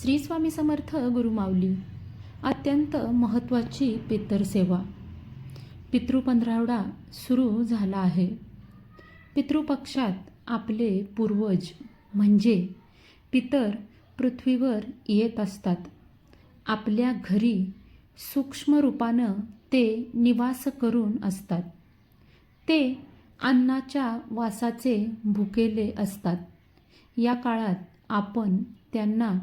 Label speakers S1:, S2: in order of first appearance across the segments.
S1: श्री स्वामी समर्थ गुरुमावली अत्यंत महत्त्वाची पितरसेवा पितृपंधरावडा सुरू झाला आहे. पितृपक्षात आपले पूर्वज म्हणजे पितर पृथ्वीवर येत असतात. आपल्या घरी सूक्ष्म रूपानं ते निवास करून असतात. ते अन्नाच्या वासाचे भुकेले असतात. या काळात आपण त्यांना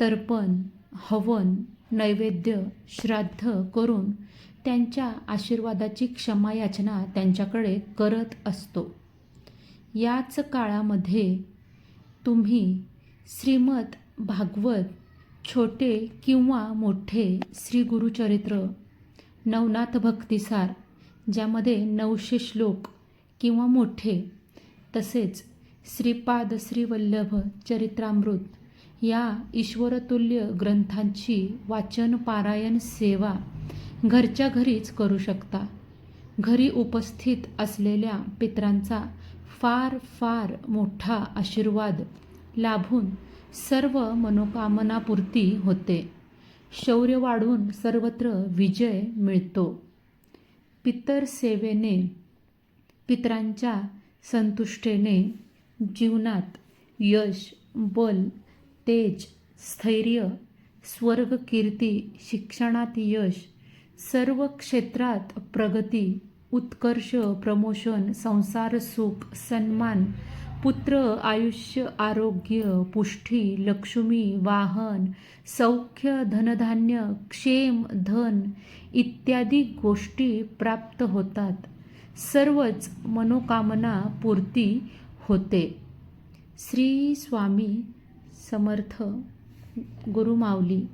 S1: तर्पण हवन नैवेद्य श्राद्ध करून त्यांच्या आशीर्वादाची क्षमायाचना त्यांच्याकडे करत असतो. याच काळामध्ये तुम्ही श्रीमद भागवत छोटे किंवा मोठे श्री गुरुचरित्र नवनाथ भक्तिसार ज्यामध्ये नऊशे श्लोक किंवा मोठे तसेच श्रीपाद श्रीवल्लभ चरित्रामृत या ईश्वरतुल्य ग्रंथांची वाचन पारायण सेवा घरच्या घरीच करू शकता. घरी उपस्थित असलेल्या पित्रांचा फार फार मोठा आशीर्वाद लाभून सर्व मनोकामनापूर्ती होते. शौर्य वाढून सर्वत्र विजय मिळतो. पितर सेवेने पितरांच्या संतुष्टेने जीवनात यश बल तेज स्थैर्य स्वर्ग कीर्ती शिक्षणात यश सर्व क्षेत्रात प्रगती उत्कर्ष प्रमोशन संसार सुख सन्मान पुत्र आयुष्य आरोग्य पुष्टी लक्ष्मी वाहन सौख्य धनधान्य क्षेम धन इत्यादी गोष्टी प्राप्त होतात. सर्वच मनोकामना पूर्ती होते. श्री स्वामी समर्थ गुरुमाऊली.